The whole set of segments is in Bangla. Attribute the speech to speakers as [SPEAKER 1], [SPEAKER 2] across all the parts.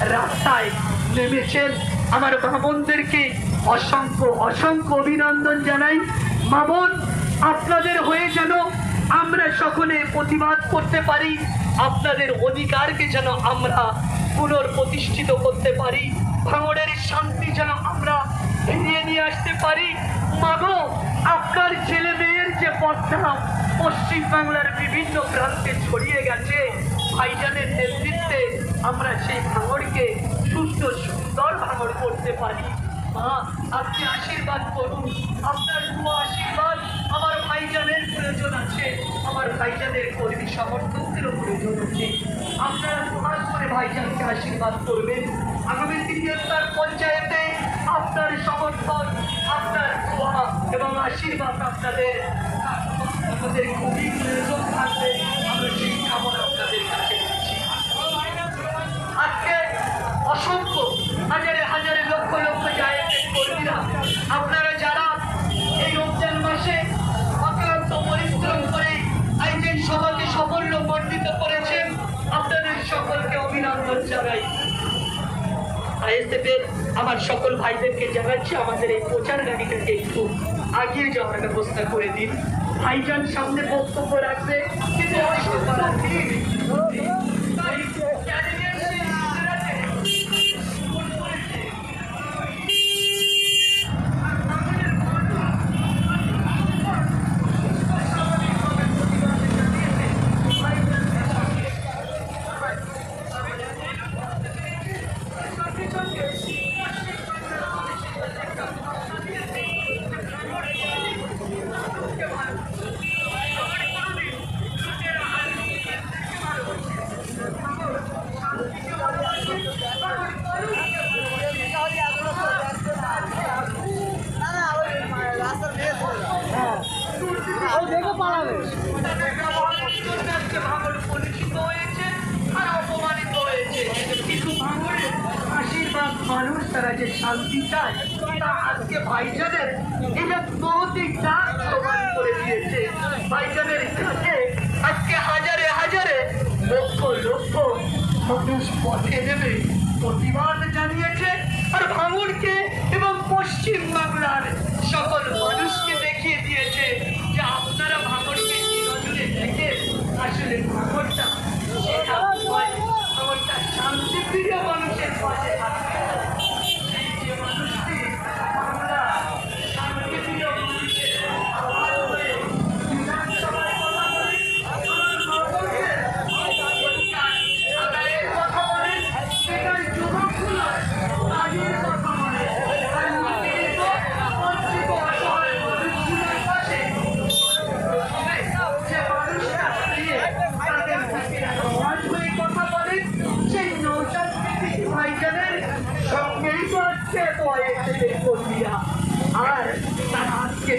[SPEAKER 1] রাস্তায় নেমেছেন আমার ভাবনদেরকে অসংখ্য অসংখ্য অভিনন্দন জানাই। মামন আপনাদের হয়ে যেন আমরা সকলে প্রতিবাদ করতে পারি, আপনাদের অধিকারকে যেন আমরা পুনর্প্রতিষ্ঠিত করতে পারি, ভাঙড়ের শান্তি যেন আমরা ফিরিয়ে নিয়ে আসতে পারি। মাগো, আপনার ছেলে মেয়ের যে পথটা পশ্চিম বাংলার বিভিন্ন প্রান্তে ছড়িয়ে গেছে ভাইজানের নেতৃত্বে আমরা সেই ভাঙড়কে সুস্থ, সুন্দর ভাঙড় করতে পারি। মা, আপনি আশীর্বাদ করুন। আপনার দু আশীর্বাদ আমার ভাইজানের প্রয়োজন আছে। আমার ভাইজানের কর্মী সমর্থকদেরও প্রয়োজন আছে। আপনারা দুহাত করে ভাইজানকে আশীর্বাদ করবেন। আগামী দিনে তার পঞ্চায়েতে আপনার সমর্থন, আপনার দোয়া এবং আশীর্বাদ আপনাদের। আমাদের খুবই প্রয়োজন থাকবে। আমরা আজকে অসংখ্য হাজারে হাজারে লক্ষ লক্ষ জায়গায় কর্মীরা, আপনারা যারা এই রমজান মাসে অক্লান্ত পরিশ্রম করে আইনের সভাকে সাফল্য বর্ধিত করেছেন, আপনাদের সকলকে অভিনন্দন জানাই। আইএসএফের আমার সকল ভাইদেরকে জানাচ্ছি, আমাদের এই প্রচার গাড়িটাকে একটু আগিয়ে যাওয়ার ব্যবস্থা করে দিন। ভাইজান সামনে বক্তব্য রাখবে। কিন্তু অসংখ্য করার আজকে ভাইজানের, এটা ডাক প্রমাণ করে দিয়েছে। ভাইজানের আজকে হাজারে হাজারে লক্ষ লক্ষ মানুষ পথে নেমে প্রতিবাদ জানিয়েছে। আর ভাঙড়কে এবং পশ্চিম সকল মানুষকে দেখিয়ে দিয়েছে যে আপনারা ভাঙড়কে কি নজরে দেখে আসলে ভাঙড়টা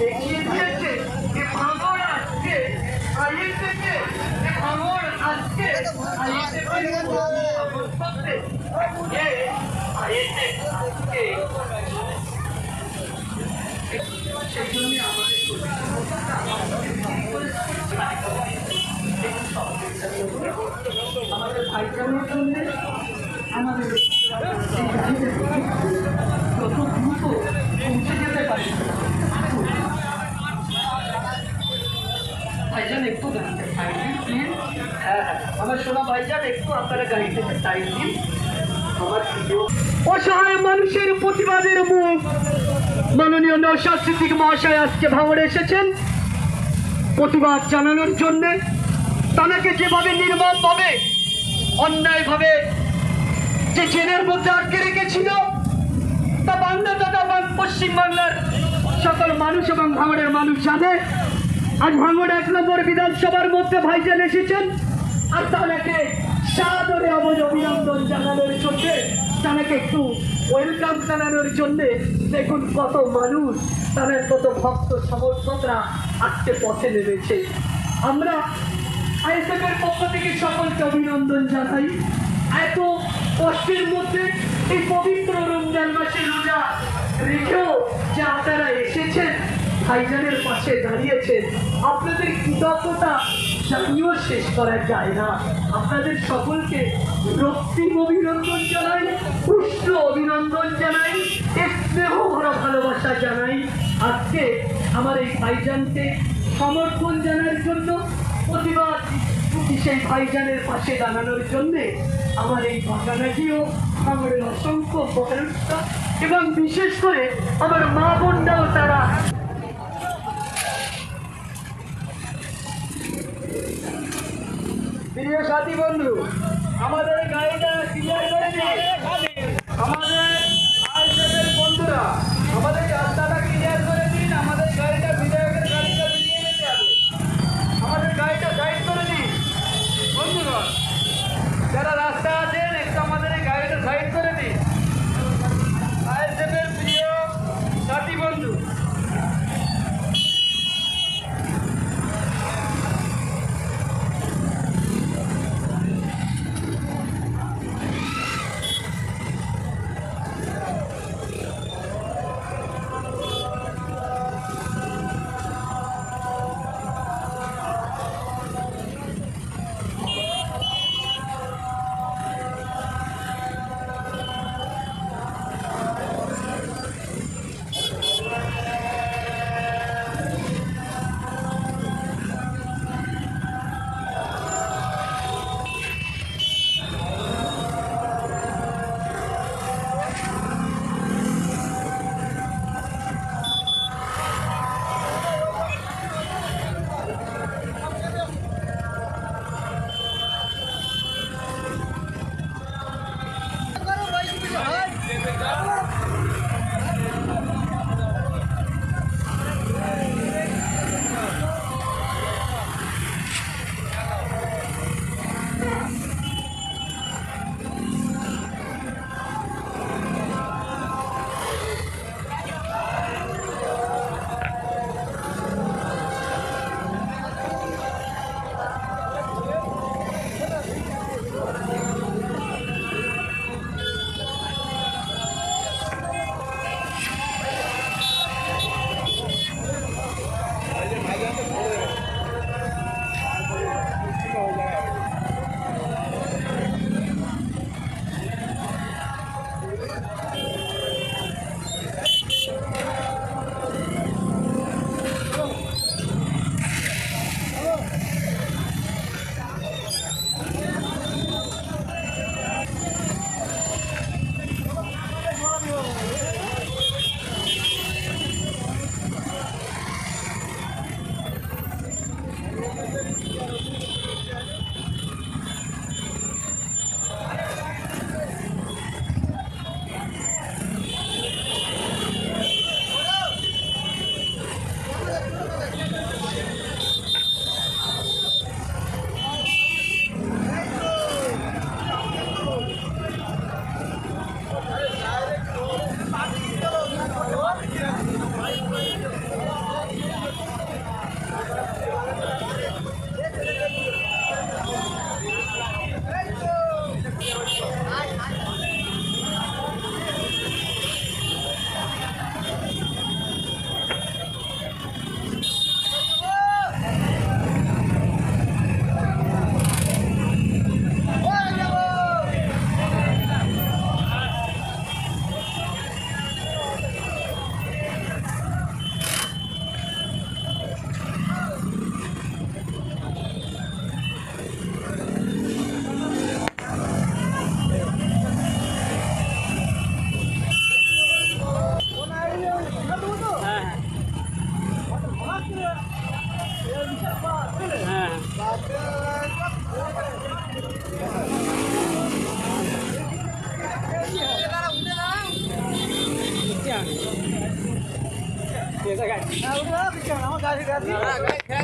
[SPEAKER 1] দেখিয়ে দিয়েছে যে আমাদের আমাদের ভাইজানের জন্য আমাদের যত দ্রুত পৌঁছে যেতে পারে একটু গাড়িতে প্লিজ হ্যাঁ হ্যাঁ আমার সোনা ভাইজান, একটু আপনারা গাড়ি থেকে সাইড দিন। অসহায় মানুষের প্রতিবাদের মুখ। মাননীয় নৌশাদ সিদ্দিক মহাশয় আজকে ভাঙড়ে এসেছেন। প্রতিবাদ জানানোর জন্য তাদেরকে যেভাবে নির্মমভাবে অন্যায়ভাবে যে জেলের মধ্যে আটকে রেখেছিল, তা বাংলা তথা পশ্চিমবাংলার সকল মানুষ এবং ভাঙড়ের মানুষ জানে। আজ ভাঙড় এক নম্বর বিধানসভার মধ্যে ভাইজান এসেছেন। আর তাদেরকে সাদরে অবজ অভিনন্দন জানানোর জন্য তাদেরকে একটু ওয়েলকাম জানানোর জন্য দেখুন কত মানুষ, তাদের কত ভক্ত সমর্থকরা আজকে পথে নেমেছে। আমরা আইএসএফের পক্ষ থেকে সকলকে অভিনন্দন জানাই। এত কষ্টের মধ্যে এই পবিত্র রমজান মাসে রোজা রেখেও যে আপনারা এসেছেন ভাইজানের পাশে দাঁড়িয়েছেন আপনাদের কৃতজ্ঞতা জানিয়েও শেষ করা যায় না। আপনাদের সকলকে রক্তিম অভিনন্দন জানাই পুষ্ট অভিনন্দন জানাই স্নেহ ভরা ভালোবাসা জানাই। আজকে আমার এই ভাইজানকে সমর্থন জানার জন্য, প্রতিবাদ সেই ভাইজানের পাশে দাঁড়ানোর জন্যে আমার এই বাগানাটিও, আমাদের অসংখ্য বকারুষরা এবং বিশেষ করে আমার মা বোনরাও তারা
[SPEAKER 2] সাথী বন্ধু আমাদের গাড়িটা ক্লিয়ার করে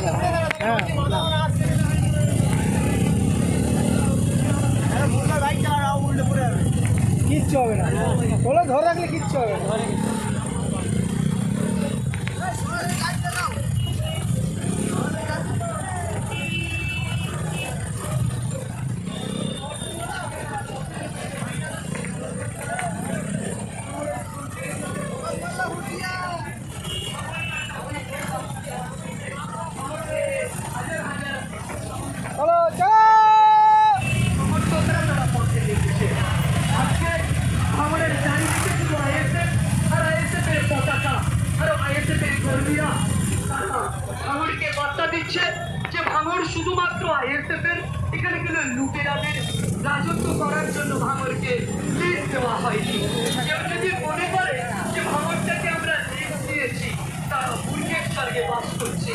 [SPEAKER 2] হ্যাঁ,
[SPEAKER 3] কিচ্ছু হবে না। ওগুলো ধরে রাখলে কিচ্ছু হবে না।
[SPEAKER 1] আইএসএফ এর এখানে কিন্তু লুটেরাদের রাজত্ব করার জন্য ভাঙরকে লিজ দেওয়া হয়নি। কেউ যদি মনে করে যে ভাঙরটাকে আমরা লিজ দিয়েছি, তারা ভূর্গের স্বর্গে বাস করছে।